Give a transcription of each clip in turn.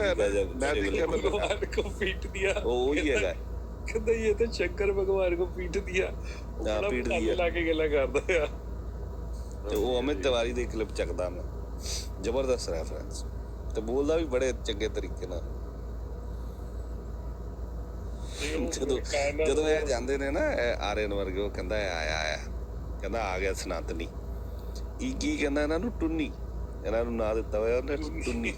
मैं देखा मैं तो भगवान को पीट दिया ਉਹ ਹੀ ਹੈਗਾ ਕਹਿੰਦਾ ਇਹ ਤਾਂ ਸ਼ੰਕਰ ਭਗਵਾਨ को पीट दिया ਹਾਂ, ਪੀਟ ਦਿਆ। ਲਾ ਕੇ ਗੱਲਾਂ ਕਰਦਾ ਆ ਤੇ ਉਹ ਅਮਿਤ ਤਿਵਾਰੀ ਦੀ ਕਲਿੱਪ ਚੱਕਦਾ ਮੈਂ ਜ਼ਬਰਦਸਤ ਰੈਫਰੈਂਸ ਤੇ ਬੋਲਦਾ ਵੀ ਬੜੇ ਚੰਗੇ ਤਰੀਕੇ ਨਾਲ ਜਦੋਂ ਜਦੋਂ ਇਹ ਜਾਂਦੇ ਨੇ ਨਾ ਇਹ ਆਰਿਅਨ ਵਰਗੇ ਉਹ ਕਹਿੰਦਾ ਇਹ ਆਇਆ ਆਇਆ ਕਹਿੰਦਾ ਆ ਗਿਆ ਸਨਾਤਨੀ ਇਹ ਕੀ ਕਹਿੰਦਾ ਇਹਨਾਂ ਨੂੰ ਟੁੰਨੀ ਇਹਨਾਂ ਨੂੰ ਨਾਂ ਦਿੱਤਾ ਹੋਇਆ ਉਹਨੇ ਟੁੰਨੀ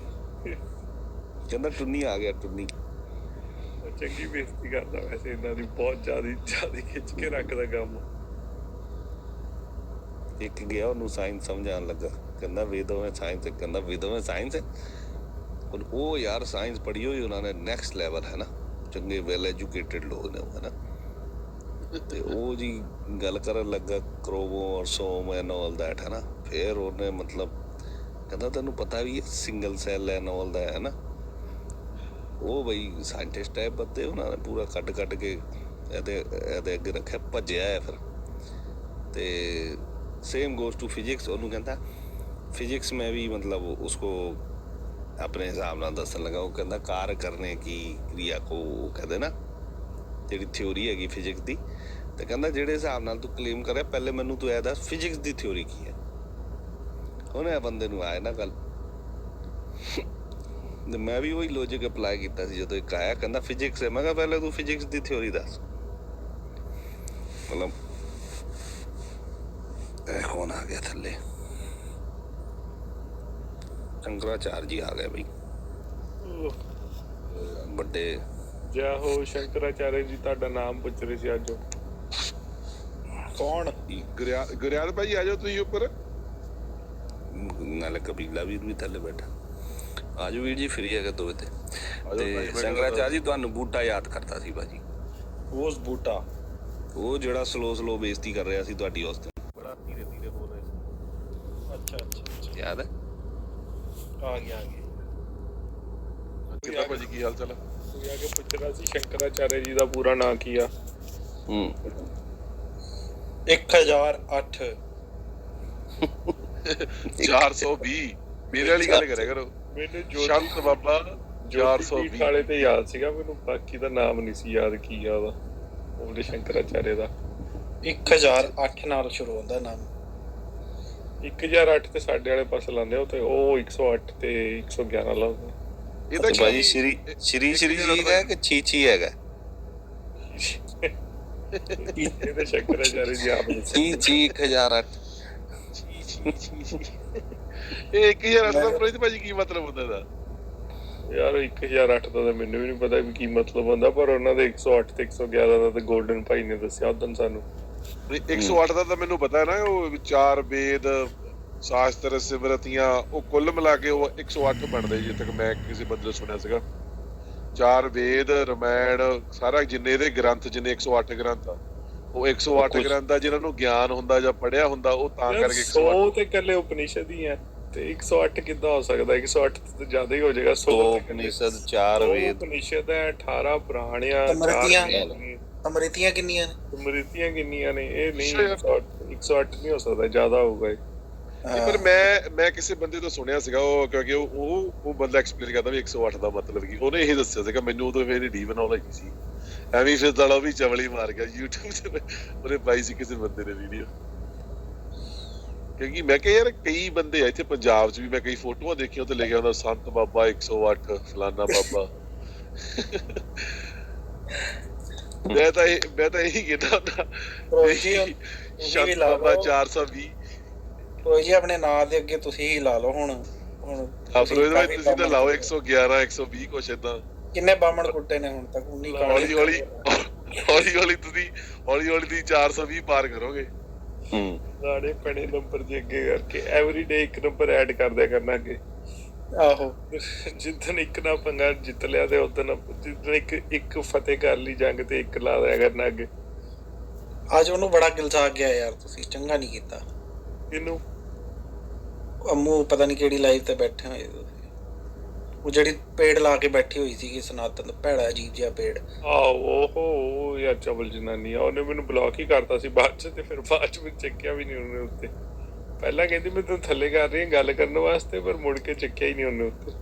ਕਹਿੰਦਾ ਟੁੰਨੀ ਆ ਗਿਆ ਟੁੰਨੀ ਚੰਗੀ ਬੇਇੱਜ਼ਤੀ ਕਰਦਾ ਵੈਸੇ ਇਹਨਾਂ ਦੀ ਬਹੁਤ ਜ਼ਿਆਦਾ ਜ਼ਿਆਦਾ ਖਿੱਚ ਕੇ ਰੱਖਦਾ ਕੰਮ। ਇੱਕ ਗਿਆ ਉਹਨੂੰ ਸਾਇੰਸ ਸਮਝਾਉਣ ਲੱਗਾ। ਕਹਿੰਦਾ ਵੇਦੋਂ ਵਿੱਚ ਸਾਇੰਸ ਕਹਿੰਦਾ ਵੇਦੋਂ ਵਿੱਚ ਸਾਇੰਸ ਹੁਣ ਉਹ ਯਾਰ ਸਾਇੰਸ ਪੜ੍ਹੀ ਹੋਈ ਉਹਨਾਂ ਨੇ ਨੈਕਸਟ ਲੈਵਲ ਹੈ ਨਾ? ਚੰਗੇ ਵੈਲ ਐਜੂਕੇਟਿਡ ਲੋਕ ਨੇ ਉਹ ਹੈ ਨਾ? ਤੇ ਉਹ ਜੀ ਗੱਲ ਕਰਨ ਲੱਗਾ ਕ੍ਰੋਮੋ ਔਰ ਸੋਮ ਐਂਡ ਆਲ ਦੈਟ ਹੈ ਨਾ? ਫਿਰ ਉਹਨੇ ਮਤਲਬ ਕਹਿੰਦਾ ਤੈਨੂੰ ਪਤਾ ਵੀ ਸਿੰਗਲ ਸੈੱਲ ਐਂਡ ਆਲ ਦਾ ਹੈ ਨਾ? ਉਹ ਬਈ ਸਾਇੰਟਿਸਟ ਹੈ, ਬੰਦੇ ਉਹਨਾਂ ਨੇ ਪੂਰਾ ਕੱਢ ਕੱਢ ਕੇ ਇਹਦੇ ਇਹਦੇ ਅੱਗੇ ਰੱਖਿਆ, ਭੱਜਿਆ ਹੈ ਫਿਰ। ਅਤੇ ਸੇਮ ਗੋਸ ਟੂ ਫਿਜ਼ਿਕਸ ਉਹਨੂੰ ਕਹਿੰਦਾ ਫਿਜ਼ਿक्स में भी मतलब उसको ਆਪਣੇ ਹਿਸਾਬ ਨਾਲ ਦੱਸਣ ਲੱਗਾ, ਉਹ ਕਹਿੰਦਾ ਕਾਰ ਕਰਨੇ ਕੀ ਕ੍ਰਿਆ ਕੋ ਕਹਿੰਦੇ ਨਾ, ਜਿਹੜੀ ਥਿਊਰੀ ਹੈਗੀ ਫਿਜ਼ਿਕਸ ਦੀ ਅਤੇ ਕਹਿੰਦਾ ਜਿਹੜੇ ਹਿਸਾਬ ਨਾਲ ਤੂੰ ਕਲੇਮ ਕਰਿਆ, ਪਹਿਲੇ ਮੈਨੂੰ ਤੂੰ ਇਹ ਦੱਸ ਫਿਜ਼ਿਕਸ ਦੀ ਥਿਊਰੀ ਕੀ ਹੈ। ਉਹਨੇ ਬੰਦੇ ਨੂੰ ਆਇਆ ਨਾ ਗੱਲ। ਤੇ ਮੈਂ ਵੀ ਉਹੀ ਲੌਜੀਕ ਅਪਲਾਈ ਕੀਤਾ ਸੀ ਜਦੋਂ ਇੱਕ ਆਇਆ ਕਹਿੰਦਾ ਫਿਜ਼ਿਕਸ ਹੈ। ਮੈਂ ਕਿਹਾ ਪਹਿਲਾਂ ਤੂੰ ਫਿਜ਼ਿਕਸ ਦੀ ਥਿਉਰੀ ਦੱਸ। ਮਤਲਬ ਇਹ ਕੌਣ ਆ ਗਿਆ ਥੱਲੇ? ਸ਼ੰਕਰਾਚਾਰ ਜੀ ਆ ਗਏ ਬਈ। ਵੱਡੇ ਜੈ ਹੋ ਸ਼ੰਕਰਾਚਾਰਿਆ ਜੀ ਤੁਹਾਡਾ ਨਾਮ ਪੁੱਛ ਰਹੇ ਸੀ ਅੱਜ। ਕੌਣ? ਗੁਰਿਆਲ ਭਾਈ ਆ ਜਾਓ ਤੁਸੀਂ ਉੱਪਰ। ਨਾਲੇ ਕਬੀਲਾ ਵੀਰ ਵੀ ਥੱਲੇ ਬੈਠਾ। ਆਜੋ ਵੀਰ ਜੀ ਫ੍ਰੀ ਹੈਗਾ ਦੋ ਤੇ। ਭਾਈ, ਤੇ ਸ਼ੰਕਰਾਚਾਰ ਜੀ ਤੁਹਾਨੂੰ ਬੂਟਾ ਯਾਦ ਕਰਤਾ ਸੀ ਬਾਜੀ ਉਸ ਬੂਟਾ। ਉਹ ਜਿਹੜਾ ਸਲੋ ਸਲੋ ਬੇਇੱਜ਼ਤੀ ਕਰ ਰਿਹਾ ਸੀ ਤੁਹਾਡੀ ਉਸ ਦਿਨ ਬੜਾ ਧੀਰੇ ਧੀਰੇ ਬੋਲ ਰਿਹਾ ਸੀ। ਅੱਛਾ ਅੱਛਾ ਯਾਦ ਹੈ? ਆ ਗਿਆ ਆ ਗਿਆ। ਕਿੱਦਾਂ ਭਾਜੀ ਕੀ ਹਾਲ ਚਾਲ ਹੈ? ਕੋਈ ਆ ਕੇ ਪੁੱਛਣਾ ਸੀ ਸ਼ੰਕਰਾਚਾਰਿਆ ਜੀ ਦਾ ਪੂਰਾ ਨਾਂ ਕੀ ਆ? ਹੂੰ। 1008 420 ਮੇਰੇ ਵਾਲੀ ਗੱਲ ਕਰਿਆ ਕਰੋ। ਮੈਨੂੰ ਜੋ ਸ਼ੰਤ ਬਾਬਾ 420 ਵਾਲੇ ਤੇ ਯਾਦ ਸੀਗਾ ਮੈਨੂੰ ਬਾਕੀ ਦਾ ਨਾਮ ਨਹੀਂ ਸੀ ਯਾਦ ਕੀ ਆ? ਉਹਦਾ ਉਹਦੇ ਸ਼ੰਕਰਾਚਾਰਿਆ ਦਾ। 1008 ਨਾਲ ਸ਼ੁਰੂ ਹੁੰਦਾ ਨਾਮ। 1008 ਤੇ ਸਾਡੇ ਵਾਲੇ ਪਾਸੇ ਲਾਉਂਦੇ ਆ ਤੇ ਉਹ 108 ਤੇ 111 ਲਾਉਂਦੇ। ਇਹਦਾ ਤੇ ਬਾਜੀ ਸ਼੍ਰੀ ਸ਼੍ਰੀ ਸ਼੍ਰੀ ਜੀ ਹੈਗਾ ਕਿ ਚੀ ਚੀ ਹੈਗਾ? ਇਹਦੇ ਸ਼ੰਕਰਾਚਾਰਿਆ ਜੀ ਆਪ ਚੀ ਚੀ 1008 ਇਹ 1008 ਦਾ ਪ੍ਰੀਤ ਭਾਜੀ ਕੀ ਮਤਲਬ ਹੁੰਦਾ ਇਹਦਾ? ਯਾਰ 1008 ਦਾ ਤਾਂ ਮੈਨੂੰ ਵੀ ਨਹੀਂ ਪਤਾ ਵੀ ਕੀ ਮਤਲਬ ਹੁੰਦਾ ਪਰ ਉਹਨਾਂ ਦੇ 108 ਤੇ 111 ਦਾ ਤਾਂ 골ਡਨ ਭਾਈ ਨੇ ਦੱਸਿਆ ਉਦੋਂ ਸਾਨੂੰ। ਨਹੀਂ, 108 ਦਾ ਤਾਂ ਮੈਨੂੰ ਪਤਾ ਹੈ ਨਾ ਉਹ ਚਾਰ ਵੇਦ ਸ਼ਾਸਤਰ ਸਿਮਰਤੀਆਂ ਉਹ ਕੁੱਲ ਮਿਲਾ ਕੇ ਉਹ 108 ਬਣਦੇ ਜਿੱਥੇ ਤੱਕ ਮੈਂ ਕਿਸੇ ਬੰਦੇ ਸੁਣਿਆ ਸੀਗਾ। ਚਾਰ ਵੇਦ ਰਮਾਇਣ ਸਾਰਾ ਜਿੰਨੇ ਦੇ ਗ੍ਰੰਥ ਜਿੰਨੇ 108 ਗ੍ਰੰਥ ਆ ਉਹ 108 ਗ੍ਰੰਥ ਆ ਜਿਨ੍ਹਾਂ ਨੂੰ ਗਿਆਨ ਹੁੰਦਾ ਜਾਂ ਪੜਿਆ ਹੁੰਦਾ ਉਹ ਤਾਂ ਕਰਕੇ 108 100 ਤੇ ਇਕੱਲੇ ਉਪਨਿਸ਼ਦ ਹੀ ਆ। ਤੇ 108 ਕਿੱਦਾਂ ਹੋ ਸਕਦਾ? 108 ਤੋਂ ਜ਼ਿਆਦਾ ਹੀ ਹੋ ਜਾਏਗਾ 100 ਦੋ ਉਪਨਿਸ਼ਦ ਚਾਰ ਵੇਦ। ਉਪਨਿਸ਼ਦ ਹੈ 18 ਪੁਰਾਣੀਆਂ ਸਮਰਿਤੀਆਂ। ਚਾਰ ਅਮ੍ਰਿਤੀਆਂ ਕਿੰਨੀਆਂ ਨੇ? ਸਮ੍ਰਿਤੀਆਂ ਕਿੰਨੀਆਂ ਨੇ? ਇਹ ਨਹੀਂ ਅੱਛਾ। 108 108 ਨਹੀਂ ਹੋ ਸਕਦਾ ਜ਼ਿਆਦਾ ਹੋਊਗਾ ਇਹ। ਪਰ ਮੈਂ ਮੈਂ ਕਿਸੇ ਬੰਦੇ ਤੋਂ ਸੁਣਿਆ ਸੀਗਾ ਉਹ ਕਿਉਂਕਿ ਉਹ ਉਹ ਉਹ ਬੰਦਾ ਐਕਸਪਲੇਨ ਕਰਦਾ ਵੀ 108 ਦਾ ਮਤਲਬ ਕੀ। ਉਹਨੇ ਇਹ ਦੱਸਿਆ ਸੀਗਾ ਮੈਨੂੰ ਉਦੋਂ ਮੇਰੀ ਡੀਪ ਨੌਲੇਜ ਸੀ। ਐਵੇਂ ਫਿਰ ਦੜਾ ਵੀ ਚਵਲੀ ਮਾਰ ਗਿਆ YouTube ਤੇ। ਉਹਨੇ ਪਾਈ ਸੀ ਕਿਸੇ ਬੰਦੇ ਨੇ ਵੀਡੀਓ ਕਿਉਂਕਿ ਮੈਂ ਕਿਹਾ ਯਾਰ ਕਈ ਬੰਦੇ ਆ ਇੱਥੇ ਪੰਜਾਬ 'ਚ ਵੀ ਮੈਂ ਕਈ ਫੋਟੋਆਂ ਦੇਖੀਆਂ ਤੇ ਲਿਖਿਆ ਹੁੰਦਾ ਸੰਤ ਬਾਬਾ 108 ਫਲਾਨਾ ਬਾਬਾ। ਮੈਂ ਤਾਂ ਮੈਂ ਤਾਂ ਇਹੀ ਕਹਿੰਦਾ ਹੁੰਦਾ ਰੋਜ਼ ਜੀ ਵੀ ਤੁਸੀਂ ਸੰਤ ਵੀ ਲਾ ਬਾਬਾ ਲਓ। 420 ਰੋਜ਼ ਜੀ ਆਪਣੇ ਨਾਂ ਦੇ ਅੱਗੇ ਤੁਸੀਂ ਹੀ ਲਾ ਲਓ ਹੁਣ ਹੁਣ ਫਿਰ ਕਾਫੀ ਤੁਸੀਂ ਤਾਂ ਲਾਓ 111 120 ਕੁਛ ਏਦਾਂ। ਕਿੰਨੇ ਬਾਮਣ ਕੁੱਟੇ ਨੇ ਹੁਣ ਤੱਕ 19 ਹੌਲੀ ਹੌਲੀ ਹੌਲੀ ਹੌਲੀ ਤੁਸੀਂ ਹੌਲੀ ਹੌਲੀ ਤੁਸੀਂ 420 ਪਾਰ ਕਰੋਗੇ। ਹੂੰ। ਨਾਲੇ ਪੜੇ ਨੰਬਰ ਦੇ ਅੱਗੇ ਕਰਕੇ ਐਵਰੀ ਡੇ ਇੱਕ ਨੰਬਰ ਐਡ ਕਰਦਿਆ ਕਰਨਾ ਅੱਗੇ ਆਹੋ। ਜਿੱਦਣ ਇੱਕ ਨਾ ਪੰਗਾ ਜਿੱਤ ਲਿਆ ਤੇ ਉਦੋਂ ਜਿੱਦਣ ਇੱਕ ਇੱਕ ਫਤਿਹ ਕਰ ਲਈ ਜੰਗ ਤੇ ਇੱਕ ਲਾ ਦਿਆ ਕਰਨਾ ਅੱਗੇ ਅੱਜ ਉਹਨੂੰ ਬੜਾ ਗਿਲਸਾ ਗਿਆ ਯਾਰ ਤੁਸੀਂ ਚੰਗਾ ਨਹੀਂ ਕੀਤਾ। ਇਹਨੂੰ ਅੰਮੂ ਪਤਾ ਨਹੀਂ ਕਿਹੜੀ ਲਾਈਵ ਤੇ ਬੈਠੇ ਹੋਏ ਤੁਸੀਂ। ਉਹ ਜਿਹੜੀ ਪੇੜ ਲਾ ਕੇ ਬੈਠੀ ਹੋਈ ਸੀਗੀ, ਸਨਾਤਨ ਭੈੜਾ ਅਜੀਬ ਜਿਹਾ ਪੇੜ। ਆਓ ਓਹੋ ਯਾਰ ਚਵਲ ਜਨਾਨੀ ਆ। ਉਹਨੇ ਮੈਨੂੰ ਬਲੌਕ ਹੀ ਕਰਤਾ ਸੀ ਬਾਅਦ ਚ ਤੇ ਫਿਰ ਬਾਅਦ ਚ ਮੈਂ ਚੱਕਿਆ ਵੀ ਨਹੀਂ ਉਹਨੇ ਉੱਤੇ। ਪਹਿਲਾਂ ਕਹਿੰਦੀ ਮੈਂ ਤੈਨੂੰ ਥੱਲੇ ਕਰ ਰਹੀ ਹਾਂ, ਗੱਲ ਕਰਨ ਵਾਸਤੇ, ਪਰ ਮੁੜ ਕੇ ਚੱਕਿਆ ਹੀ ਨਹੀਂ ਉਹਨੇ ਉੱਤੇ।